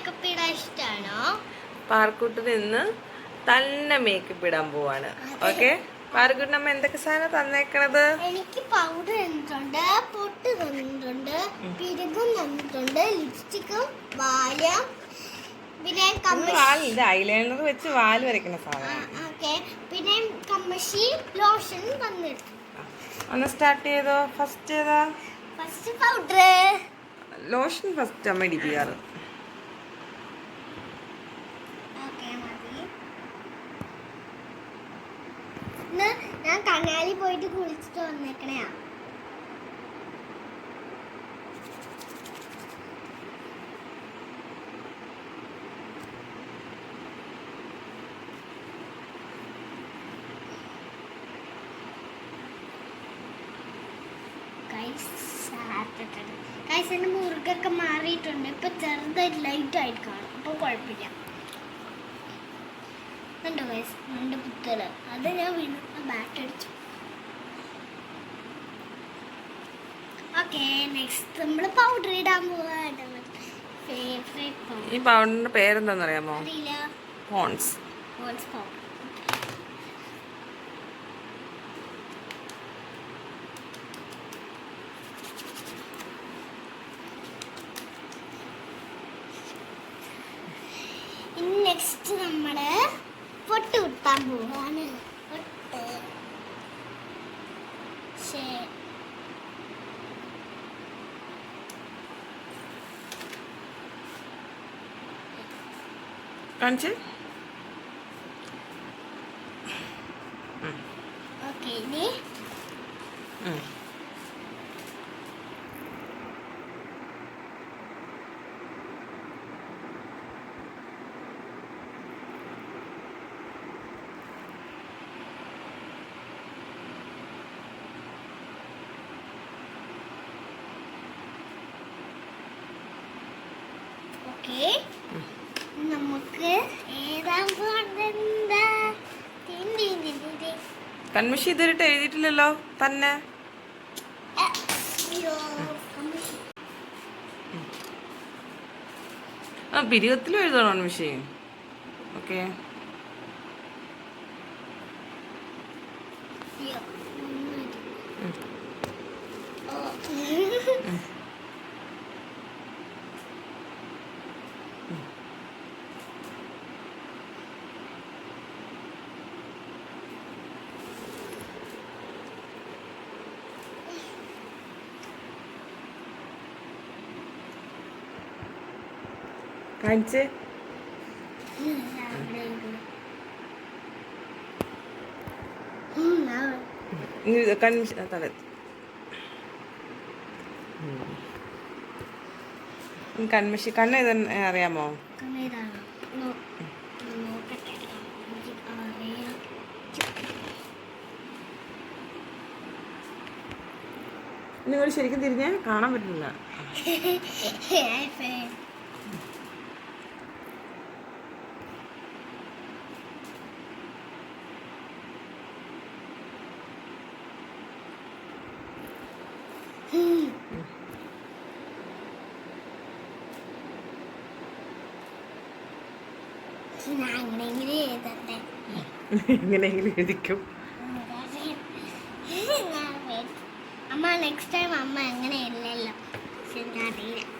Makeup ഇടാൻ ഇഷ്ടമാണോ പാർക്കുട്ടിൽ നിന്ന് തന്നെ മേക്കപ്പ് ഇടാൻ പോവാണ് ഓക്കെ? പാർക്കുട്ടിന് അമ്മ എന്തൊക്കെ സാധനം തന്നേക്കണത്? എനിക്ക് പൗഡർ തന്നിട്ടുണ്ട് പൊട്ട് തന്നിട്ടുണ്ട് പിരുകും തന്നിട്ടുണ്ട് ലിപ്സ്റ്റിക്കും വാല പിന്നെ കമ്മ ഐലൈനർ വെച്ച് വാൽ വരയ്ക്കുന്ന സാധനം ഓക്കെ. പിന്നെ കമ്മശി ലോഷൻ തന്നിട്ടുണ്ട്. ഒന്ന് സ്റ്റാർട്ട് ചെയ്തോ? ഫസ്റ്റ് ഏതാ? ഫസ്റ്റ് പൗഡർ ലോഷൻ ഫസ്റ്റ് അമ്മ ഇടിപ്പിക്കാറ് ഓക്കെ മതി ഇന്ന് ഞാൻ കനാലി പോയിട്ട് കുളിച്ചിട്ട് വന്നേക്കണയാ കൈസിന്റെ മുറുകൊക്കെ മാറിയിട്ടുണ്ട്. ഇപ്പൊ ചെറുതായിട്ട് ലൈറ്റ് ആയിട്ട് കാണും. അപ്പൊ കുഴപ്പമില്ല. കണ്ടോ വയസ്സ് രണ്ട് പുത്തല അത് ഞാൻ വീണ്ടും ബാറ്റ് അടിച്ചു. ഓക്കെ നെക്സ്റ്റ് നമ്മൾ പൗഡർ ഇടാൻ പോവാണ്. ഫേവറേറ്റ് ഈ പൗഡറിന്റെ പേരെന്താണെന്നറിയാമോ? അറിയില്ല. പോൺസ് പോൺസ് പൗഡർ ตูดตามหัวนี่รถเตะเชกันใช่โอเคนี่อืม നമുക്ക്. കൺമിഷി ഇതുവരെയിട്ട് എഴുതിയിട്ടില്ലല്ലോ തന്നെ. ആ പിരികത്തിലും എഴുതണം തന്മഷി. ഓക്കെ. അയ്യോ, കാണിച്ച് കൺമിഷി തല ഇത് അറിയാമോ. നിങ്ങൾ ശരിക്കും തിരിഞ്ഞാൽ കാണാൻ പറ്റില്ല എങ്ങനെയെങ്കിലും എഴുതിക്കും. അമ്മ നെക്സ്റ്റ് ടൈം അമ്മ എങ്ങനെയല്ലല്ലോ ശരി പക്ഷെ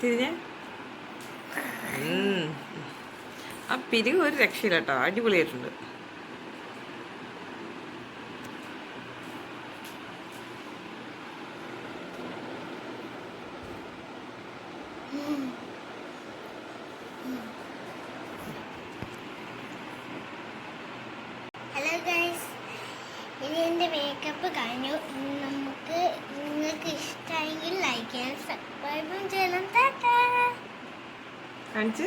തിരിഞ്ഞേ. ആ പിരിവ് ഒരു രക്ഷയില്ല കേട്ടോ. അടിപൊളിയായിട്ടുണ്ട്. ഹലോ ഗൈസ് ഇനി എന്റെ മേക്കപ്പ് കഴിഞ്ഞു. again, subscribe and Jalan Tata. Aren't?